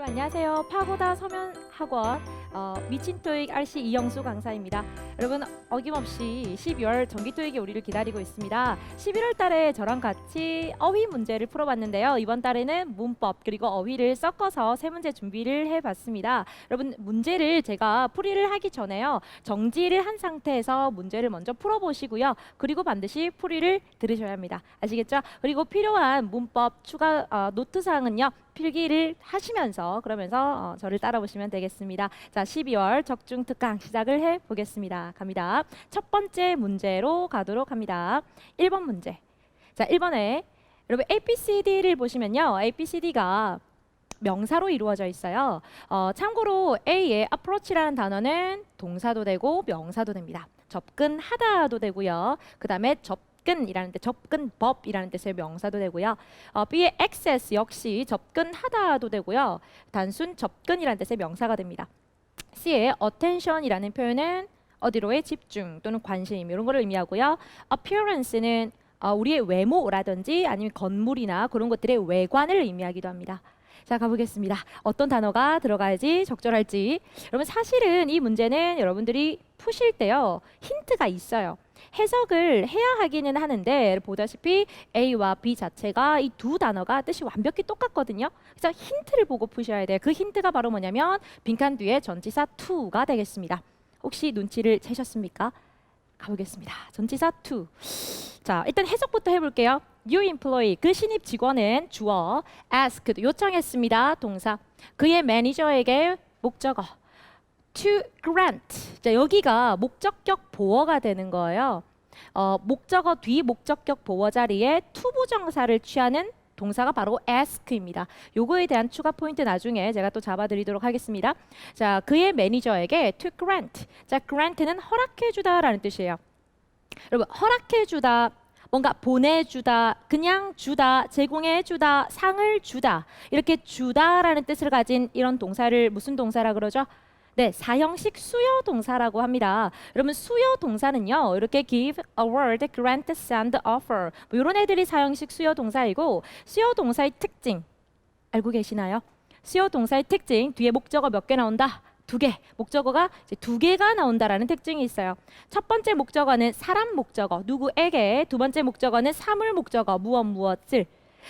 여러분 안녕하세요. 파고다 서면 학원 어, 미친 토익 RC 이영수 강사입니다. 여러분 어김없이 12월 정기 토익이 우리를 기다리고 있습니다. 11월 달에 저랑 같이 어휘 문제를 풀어봤는데요. 이번 달에는 문법 그리고 어휘를 섞어서 세 문제 준비를 해봤습니다. 여러분 문제를 제가 풀이를 하기 전에요. 정지를 한 상태에서 문제를 먼저 풀어보시고요. 그리고 반드시 풀이를 들으셔야 합니다. 아시겠죠? 그리고 필요한 문법 추가 어, 노트 사항은요. 필기를 하시면서 그러면서 어, 저를 따라보시면 되겠습니다. 자, 12월 적중 특강 시작을 해 보겠습니다. 갑니다. 첫 번째 문제로 가도록 합니다. 1번 문제. 자, 1번에 여러분 ABCD를 보시면요. ABCD가 명사로 이루어져 있어요. 어, 참고로 A의 approach라는 단어는 동사도 되고 명사도 됩니다. 접근하다도 되고요. 그 다음에 접근이라는 때 접근법이라는 뜻의 명사도 되고요. 어, B의 access 역시 접근하다도 되고요. 단순 접근이라는 뜻의 명사가 됩니다. C의 attention이라는 표현은 어디로의 집중 또는 관심 이런 거를 의미하고요. appearance는 어, 우리의 외모라든지 아니면 건물이나 그런 것들의 외관을 의미하기도 합니다. 자 가보겠습니다. 어떤 단어가 들어가야지 적절할지. 여러분 사실은 이 문제는 여러분들이 푸실 때요 힌트가 있어요. 해석을 해야 하기는 하는데 보다시피 A와 B 자체가 이 두 단어가 뜻이 완벽히 똑같거든요. 그래서 힌트를 보고 푸셔야 돼요. 그 힌트가 바로 뭐냐면 빈칸 뒤에 전치사 to가 되겠습니다. 혹시 눈치를 채셨습니까? 가보겠습니다. 전치사 to. 자, 일단 해석부터 해볼게요. You employee 그 신입 직원은 주어 ask 요청했습니다. 동사 그의 매니저에게 목적어 to grant. 자, 여기가 목적격 보어가 되는 거예요. 어, 목적어 뒤 목적격 보어 자리에 to 부정사를 취하는 동사가 바로 ask입니다. 요거에 대한 추가 포인트 나중에 제가 또 잡아드리도록 하겠습니다. 자, 그의 매니저에게 to grant. 자, grant는 허락해주다라는 뜻이에요. 여러분, 허락해주다. 뭔가 보내주다, 그냥 주다, 제공해주다, 상을 주다 이렇게 주다라는 뜻을 가진 이런 동사를 무슨 동사라 그러죠? 네, 사형식 수요 동사라고 합니다. 여러분 수요 동사는요, 이렇게 give, award, grant, send, offer 뭐 이런 애들이 사형식 수요 동사이고 수요 동사의 특징 알고 계시나요? 수요 동사의 특징 뒤에 목적어 몇 개 나온다? 두 개. 목적어가 이제 두 개가 나온다라는 특징이 있어요. 첫 번째 목적어는 사람 목적어, 누구에게. 두 번째 목적어는 사물 목적어, 무엇 무엇을.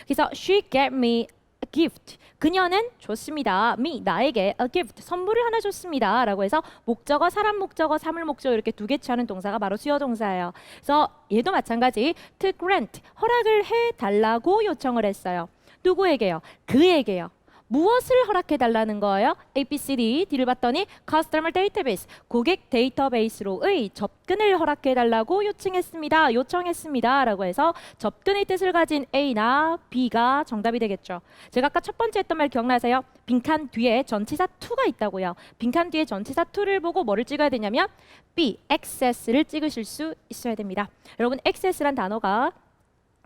그래서 she gave me gift. 그녀는 줬습니다. me 나에게 a gift 선물을 하나 줬습니다. 라고 해서 목적어, 사람 목적어, 사물 목적어 이렇게 두 개 취하는 동사가 바로 수요 동사예요. 그래서 얘도 마찬가지 to grant 허락을 해 달라고 요청을 했어요. 누구에게요? 그에게요. 무엇을 허락해 달라는 거예요? A, B, C, D 뒤를 봤더니 Customer Database 고객 데이터베이스로의 접근을 허락해 달라고 요청했습니다. 요청했습니다라고 해서 접근의 뜻을 가진 A나 B가 정답이 되겠죠. 제가 아까 첫 번째 했던 말 기억나세요? 빈칸 뒤에 전치사 to가 있다고요. 빈칸 뒤에 전치사 to를 보고 뭐를 찍어야 되냐면 B, access를 찍으실 수 있어야 됩니다. 여러분 access란 단어가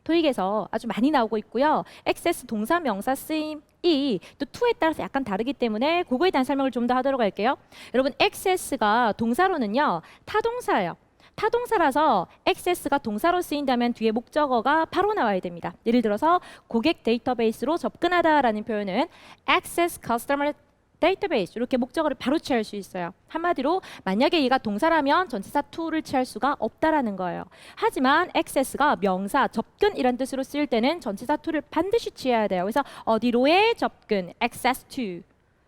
토익에서 아주 많이 나오고 있고요. 액세스 동사 명사 쓰임 이 또 to에 따라서 약간 다르기 때문에 그거에 대한 설명을 좀 더 하도록 할게요. 여러분 액세스가 동사로는요. 타동사예요. 타동사라서 액세스가 동사로 쓰인다면 뒤에 목적어가 바로 나와야 됩니다. 예를 들어서 고객 데이터베이스로 접근하다라는 표현은 access customer 데이터베이스 이렇게 목적어를 바로 취할 수 있어요. 한마디로 만약에 얘가 동사라면 전치사 to를 취할 수가 없다라는 거예요. 하지만 access가 명사 접근 이런 뜻으로 쓰일 때는 전치사 to를 반드시 취해야 돼요. 그래서 어디로의 접근 access to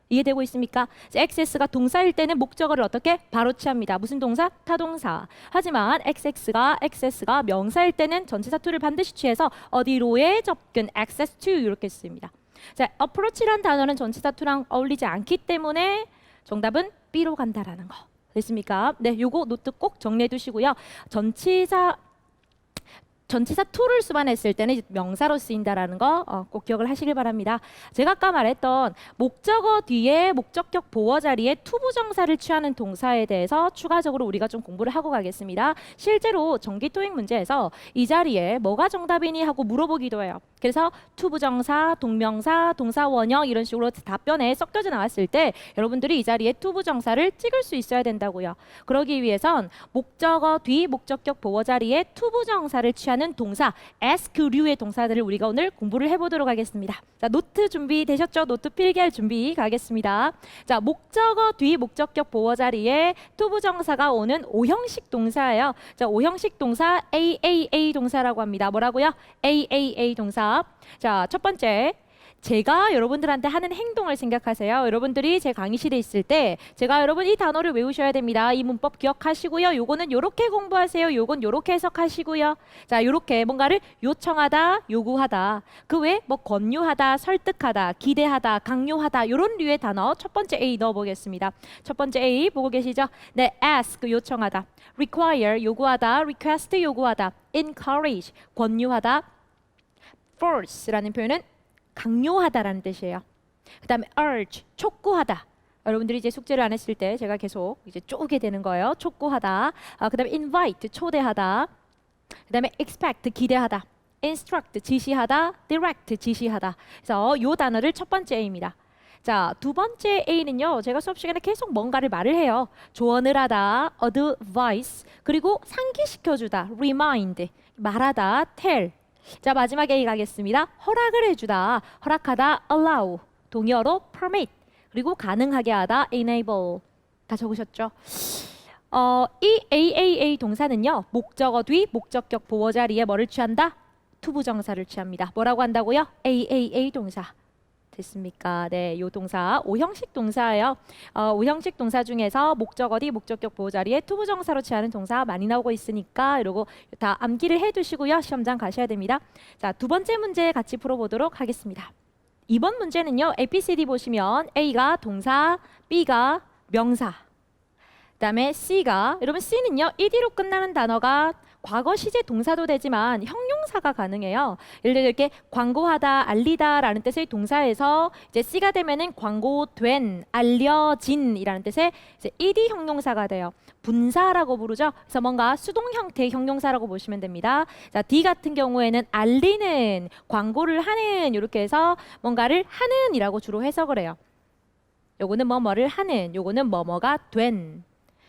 이해되고 있습니까? access가 동사일 때는 목적어를 어떻게 바로 취합니다. 무슨 동사? 타동사. 하지만 access가 access가 명사일 때는 전치사 to를 반드시 취해서 어디로의 접근 access to 이렇게 쓰입니다. 자, approach란 단어는 전치사 to랑 어울리지 않기 때문에 정답은 B로 간다라는 거. 됐습니까? 네, 요거 노트 꼭 정리해 두시고요. 전치사 전치사 to를 수반했을 때는 명사로 쓰인다라는 거꼭 기억을 하시길 바랍니다. 제가 아까 말했던 목적어 뒤에 목적격 보어 자리에 to 부정사를 취하는 동사에 대해서 추가적으로 우리가 좀 공부를 하고 가겠습니다. 실제로 정기 토익 문제에서 이 자리에 뭐가 정답이니 하고 물어보기도 해요. 그래서 투부정사, 동명사, 동사 원형 이런 식으로 답변에 섞여져 나왔을 때 여러분들이 이 자리에 투부정사를 찍을 수 있어야 된다고요. 그러기 위해선 목적어 뒤 목적격 보어 자리에 투부정사를 취하는 동사 ask류의 동사들을 우리가 오늘 공부를 해보도록 하겠습니다. 자 노트 준비 되셨죠? 노트 필기할 준비 가겠습니다. 자 목적어 뒤 목적격 보어 자리에 투부정사가 오는 오형식 동사예요. 자 오형식 동사 AAA 동사라고 합니다. 뭐라고요? AAA 동사. 자, 첫 번째. 제가 여러분들한테 하는 행동을 생각하세요. 여러분들이 제 강의실에 있을 때 제가 여러분 이 단어를 외우셔야 됩니다. 이 문법 기억하시고요. 요거는 요렇게 공부하세요. 요건 요렇게 해석하시고요. 자, 요렇게 뭔가를 요청하다, 요구하다. 그 외에 뭐 권유하다, 설득하다, 기대하다, 강요하다 요런 류의 단어 첫 번째 A 넣어 보겠습니다. 첫 번째 A 보고 계시죠? 네, ask 요청하다, require 요구하다, request 요구하다, encourage 권유하다, force라는 표현은 강요하다라는 뜻이에요. 그다음에 urge 촉구하다. 여러분들이 이제 숙제를 안 했을 때 제가 계속 이제 쪼게 되는 거예요. 촉구하다. 아, 그다음에 invite 초대하다. 그다음에 expect 기대하다. instruct 지시하다. direct 지시하다. 그래서 요 단어를 첫 번째 A입니다. 자, 두 번째 A는요. 제가 수업 시간에 계속 뭔가를 말을 해요. 조언을 하다, advice, 그리고 상기시켜 주다, remind, 말하다, tell. 자, 마지막 A 가겠습니다. 허락을 해 주다, 허락하다, allow. 동의어로 permit. 그리고 가능하게 하다, enable. 다 적으셨죠? 어, 이 AAA 동사는요. 목적어 뒤 목적격 보어 자리에 뭐를 취한다? 투부정사를 취합니다. 뭐라고 한다고요? AAA 동사. 됐습니까? 네, 요 동사 오형식 동사예요. 어, 오형식 동사 중에서 목적어 뒤 목적격 보호 자리에 투부정사로 취하는 동사 많이 나오고 있으니까 이러고 다 암기를 해두시고요. 시험장 가셔야 됩니다. 자, 두 번째 문제 같이 풀어보도록 하겠습니다. 이번 문제는요. ABCD 보시면 A가 동사, B가 명사, 그다음에 C가 여러분 C는요. ed로 끝나는 단어가 과거 시제 동사도 되지만 형용사가 가능해요. 예를 들어 이렇게 광고하다, 알리다라는 뜻의 동사에서 이제 C가 되면은 광고된, 알려진이라는 뜻의 이제 ed 형용사가 돼요. 분사라고 부르죠. 그래서 뭔가 수동 형태의 형용사라고 보시면 됩니다. 자, D 같은 경우에는 알리는, 광고를 하는 이렇게 해서 뭔가를 하는이라고 주로 해석을 해요. 요거는 뭐뭐를 하는, 요거는 뭐뭐가 된.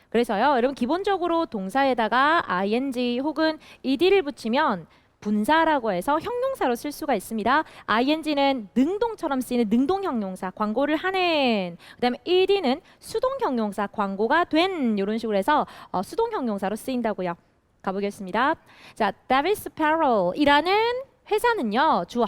그래서요, 여러분 기본적으로 동사에다가 ing 혹은 ed를 붙이면 분사라고 해서 형용사로 쓸 수가 있습니다. ing는 능동처럼 쓰이는 능동 형용사, 광고를 하는. 그다음에 ed는 수동 형용사, 광고가 된 이런 식으로 해서 어, 수동 형용사로 쓰인다고요. 가보겠습니다. 자, Davis Apparel이라는 회사는요, 주어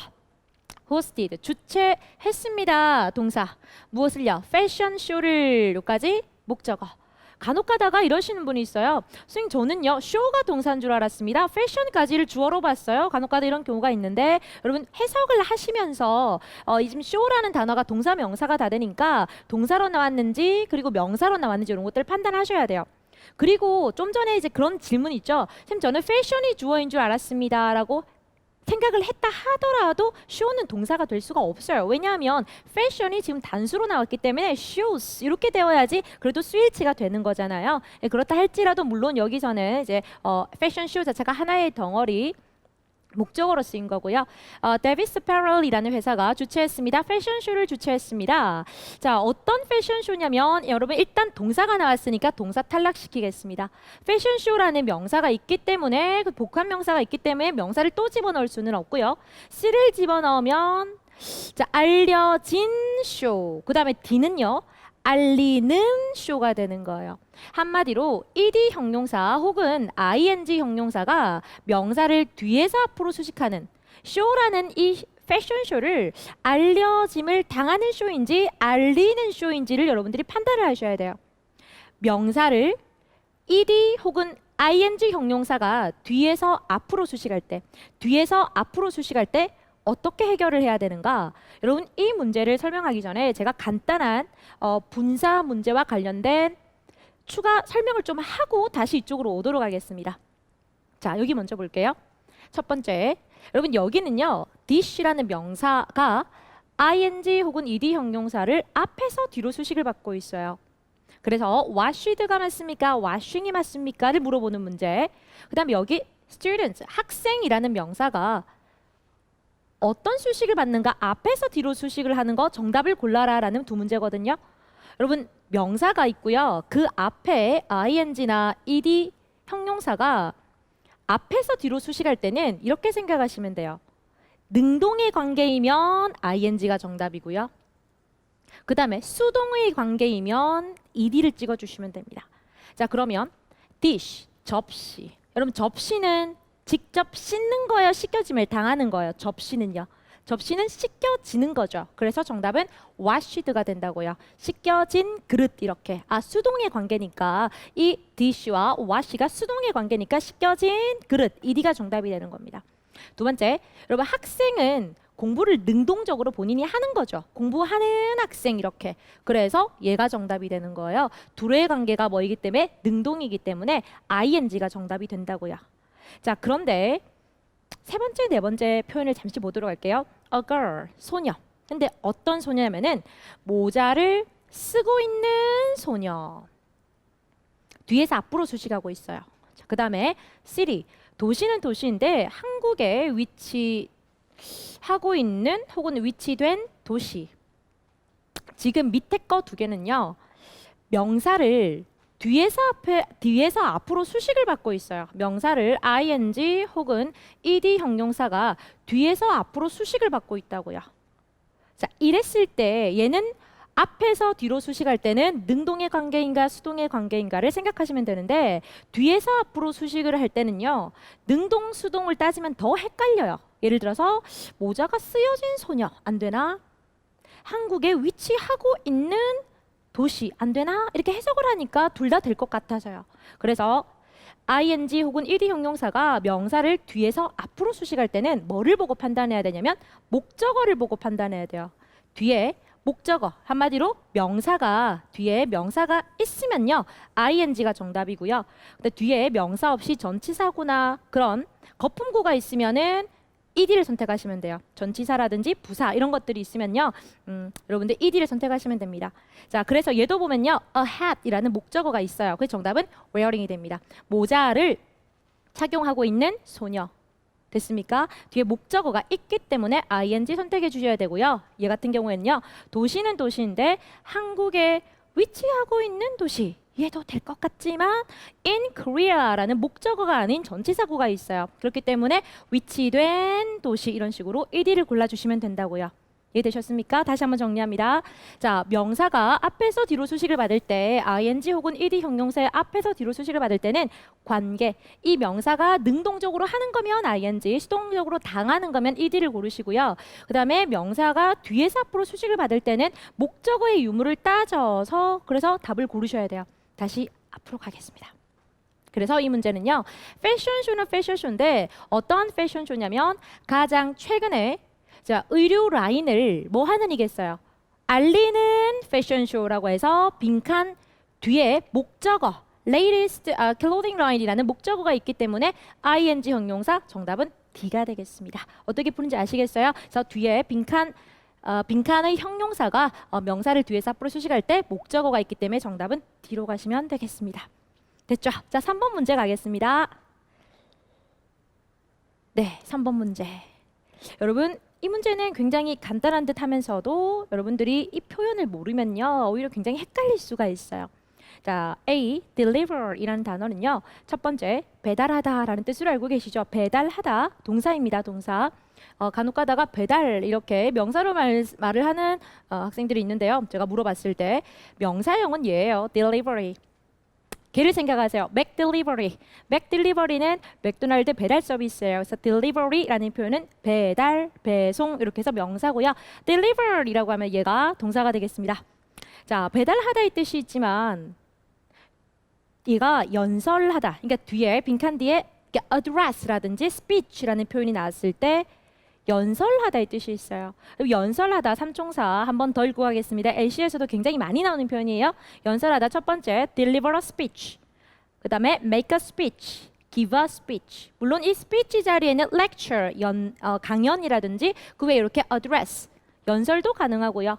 hosted 주최했습니다. 동사 무엇을요? 패션 쇼를 요까지 목적어. 간혹 가다가 이러시는 분이 있어요. 선생님 저는요 쇼가 동사인 줄 알았습니다. 패션까지를 주어로 봤어요. 간혹 가다 이런 경우가 있는데 여러분 해석을 하시면서 어, 이 지금 쇼라는 단어가 동사 명사가 다 되니까 동사로 나왔는지 그리고 명사로 나왔는지 이런 것들 판단하셔야 돼요. 그리고 좀 전에 이제 그런 질문 있죠. 선생님 저는 패션이 주어인 줄 알았습니다라고 생각을 했다 하더라도 쇼는 동사가 될 수가 없어요. 왜냐하면 패션이 지금 단수로 나왔기 때문에 shoes 이렇게 되어야지 그래도 스위치가 되는 거잖아요. 예, 그렇다 할지라도 물론 여기서는 이제 어, 패션 쇼 자체가 하나의 덩어리 목적으로 쓰인 거고요. 어, 데비스 패럴이라는 회사가 주최했습니다. 패션쇼를 주최했습니다. 자, 어떤 패션쇼냐면 여러분 일단 동사가 나왔으니까 동사 탈락시키겠습니다. 패션쇼라는 명사가 있기 때문에 그 복합 명사가 있기 때문에 명사를 또 집어넣을 수는 없고요. 씨를 집어넣으면 자, 알려진 쇼. 그다음에 D는요. 알리는 쇼가 되는 거예요. 한마디로 ed 형용사 혹은 ing 형용사가 명사를 뒤에서 앞으로 수식하는 쇼라는 이 패션쇼를 알려짐을 당하는 쇼인지 알리는 쇼인지를 여러분들이 판단을 하셔야 돼요. 명사를 ed 혹은 ing 형용사가 뒤에서 앞으로 수식할 때, 뒤에서 앞으로 수식할 때 어떻게 해결을 해야 되는가? 여러분 이 문제를 설명하기 전에 제가 간단한 어, 분사 문제와 관련된 추가 설명을 좀 하고 다시 이쪽으로 오도록 하겠습니다. 자, 여기 먼저 볼게요. 첫 번째, 여러분 여기는요, dish라는 명사가 ing 혹은 ed 형용사를 앞에서 뒤로 수식을 받고 있어요. 그래서 washed가 맞습니까? washing이 맞습니까?를 물어보는 문제. 그다음에 여기 students 학생이라는 명사가 어떤 수식을 받는가 앞에서 뒤로 수식을 하는 거 정답을 골라라라는 두 문제거든요. 여러분 명사가 있고요. 그 앞에 ing나 ed 형용사가 앞에서 뒤로 수식할 때는 이렇게 생각하시면 돼요. 능동의 관계이면 ing가 정답이고요. 그 다음에 수동의 관계이면 ed를 찍어주시면 됩니다. 자 그러면 dish 접시. 여러분 접시는 직접 씻는 거예요, 씻겨짐을 당하는 거예요. 접시는요. 접시는 씻겨지는 거죠. 그래서 정답은 washed가 된다고요. 씻겨진 그릇 이렇게. 아 수동의 관계니까 이 dish와 wash가 수동의 관계니까 씻겨진 그릇 ed가 정답이 되는 겁니다. 두 번째, 여러분 학생은 공부를 능동적으로 본인이 하는 거죠. 공부하는 학생 이렇게. 그래서 얘가 정답이 되는 거예요. 둘의 관계가 뭐이기 때문에 능동이기 때문에 ing가 정답이 된다고요. 자, 그런데 세 번째, 네 번째 표현을 잠시 보도록 할게요. A girl, 소녀. 근데 어떤 소녀냐면은 모자를 쓰고 있는 소녀. 뒤에서 앞으로 수식하고 있어요. 자, 그다음에 city, 도시는 도시인데 한국에 위치하고 있는 혹은 위치된 도시. 지금 밑에 거 두 개는요. 명사를 뒤에서 앞에 뒤에서 앞으로 수식을 받고 있어요. 명사를 ing 혹은 ed 형용사가 뒤에서 앞으로 수식을 받고 있다고요. 자, 이랬을 때 얘는 앞에서 뒤로 수식할 때는 능동의 관계인가 수동의 관계인가를 생각하시면 되는데 뒤에서 앞으로 수식을 할 때는요. 능동 수동을 따지면 더 헷갈려요. 예를 들어서 모자가 쓰여진 소녀 안 되나? 한국에 위치하고 있는 도시 안 되나? 이렇게 해석을 하니까 둘 다 될 것 같아서요. 그래서 ing 혹은 ed 형용사가 명사를 뒤에서 앞으로 수식할 때는 뭐를 보고 판단해야 되냐면 목적어를 보고 판단해야 돼요. 뒤에 목적어 한마디로 명사가 뒤에 명사가 있으면요 ing가 정답이고요. 근데 뒤에 명사 없이 전치사구나 그런 거품구가 있으면은 ed를 선택하시면 돼요. 전치사라든지 부사 이런 것들이 있으면요, 음, 여러분들 ed를 선택하시면 됩니다. 자, 그래서 얘도 보면요, a hat이라는 목적어가 있어요. 그래서 정답은 wearing이 됩니다. 모자를 착용하고 있는 소녀. 됐습니까? 뒤에 목적어가 있기 때문에 ing 선택해 주셔야 되고요. 얘 같은 경우에는요. 도시는 도시인데 한국에 위치하고 있는 도시. 얘도 될 것 같지만 in Korea라는 목적어가 아닌 전치사구가 있어요. 그렇기 때문에 위치된 도시 이런 식으로 1위를 골라 주시면 된다고요. 이해되셨습니까? 다시 한번 정리합니다. 자, 명사가 앞에서 뒤로 수식을 받을 때 ing 혹은 ed 형용사의 앞에서 뒤로 수식을 받을 때는 관계. 이 명사가 능동적으로 하는 거면 ing, 수동적으로 당하는 거면 ed를 고르시고요. 그다음에 명사가 뒤에서 앞으로 수식을 받을 때는 목적어의 유무를 따져서 그래서 답을 고르셔야 돼요. 다시 앞으로 가겠습니다. 그래서 이 문제는요. 패션쇼는 패션쇼인데 어떤 패션쇼냐면 가장 최근에 자, 의류 라인을 뭐 하는 이겠어요? 알리는 패션쇼라고 해서 빈칸 뒤에 목적어 latest 아, clothing line이라는 목적어가 있기 때문에 ing 형용사 정답은 D가 되겠습니다. 어떻게 푸는지 아시겠어요? 그래서 뒤에 빈칸 어, 빈칸의 형용사가 어, 명사를 뒤에서 앞으로 수식할 때 목적어가 있기 때문에 정답은 D로 가시면 되겠습니다. 됐죠? 자, 3번 문제 가겠습니다. 네, 3번 문제. 여러분, 이 문제는 굉장히 간단한 듯 하면서도 여러분들이 이 표현을 모르면요. 오히려 굉장히 헷갈릴 수가 있어요. 자, A, deliver이라는 단어는요. 첫 번째, 배달하다 라는 뜻으로 알고 계시죠? 배달하다, 동사입니다. 동사. 어, 간혹 가다가 배달 이렇게 명사로 말, 말을 하는 어, 학생들이 있는데요. 제가 물어봤을 때 명사형은 얘예요. delivery. 걔를 생각하세요. 맥 딜리버리. 맥 딜리버리는 맥도날드 배달 서비스예요. 그래서 딜리버리라는 표현은 배달, 배송 이렇게 해서 명사고요. 딜리버리라고 하면 얘가 동사가 되겠습니다. 자, 배달하다의 뜻이 있지만 얘가 연설하다. 그러니까 뒤에 빈칸 뒤에 address라든지 speech라는 표현이 나왔을 때 연설하다의 뜻이 있어요. 연설하다 삼총사 한 번 더 읽고 가겠습니다. LC에서도 굉장히 많이 나오는 표현이에요. 연설하다 첫 번째 deliver a speech. 그다음에 make a speech. give a speech. 물론 이 speech 자리에는 lecture 연 어, 강연이라든지 그 외에 이렇게 address 연설도 가능하고요.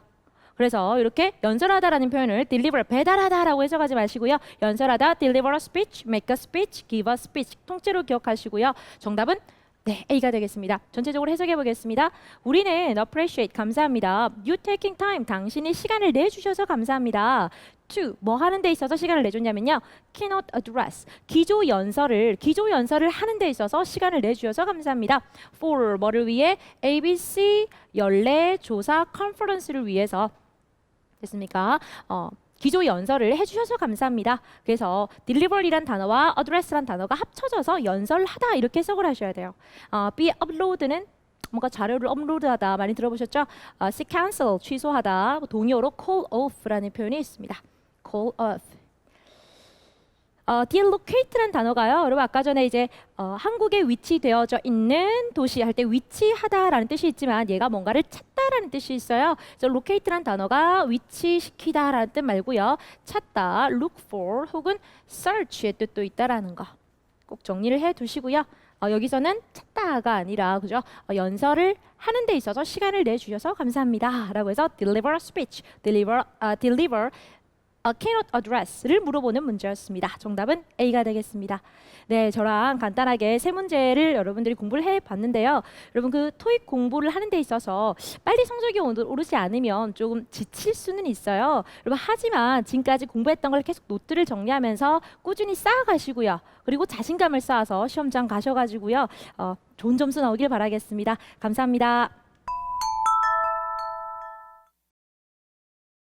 그래서 이렇게 연설하다라는 표현을 deliver 배달하다라고 해석하지 마시고요. 연설하다 deliver a speech, make a speech, give a speech 통째로 기억하시고요. 정답은 네, A가 되겠습니다. 전체적으로 해석해 보겠습니다. 우리는 appreciate 감사합니다. You taking time 당신이 시간을 내주셔서 감사합니다. To 뭐 하는 데 있어서 시간을 내줬냐면요. keynote address 기조 연설을 기조 연설을 하는 데 있어서 시간을 내주셔서 감사합니다. For 뭐를 위해 ABC 연례 조사 컨퍼런스를 위해서 됐습니까? 어, 기조 연설을 해주셔서 감사합니다. 그래서 deliver이란 단어와 address란 단어가 합쳐져서 연설하다 이렇게 해석을 하셔야 돼요. 어, be upload는 뭔가 자료를 업로드하다 많이 들어보셨죠? 어, see cancel 취소하다 동의어로 call off라는 표현이 있습니다. call off. 어, delocate란 단어가요. 여러분 아까 전에 이제 어, 한국에 위치되어져 있는 도시 할 때 위치하다라는 뜻이 있지만 얘가 뭔가를 찾다라는 뜻이 있어요. 그래서 locate란 단어가 위치시키다라는 뜻 말고요. 찾다, look for 혹은 search의 뜻도 있다라는 거. 꼭 정리를 해 두시고요. 어, 여기서는 찾다가 아니라 그죠? 어, 연설을 하는 데 있어서 시간을 내 주셔서 감사합니다라고 해서 deliver speech, deliver 아, deliver a keynote address를 물어보는 문제였습니다. 정답은 A가 되겠습니다. 네, 저랑 간단하게 세 문제를 여러분들이 공부를 해 봤는데요. 여러분 그 토익 공부를 하는 데 있어서 빨리 성적이 오- 오르지 않으면 조금 지칠 수는 있어요. 여러분 하지만 지금까지 공부했던 걸 계속 노트를 정리하면서 꾸준히 쌓아 가시고요. 그리고 자신감을 쌓아서 시험장 가셔 가지고요. 어, 좋은 점수 나오길 바라겠습니다. 감사합니다.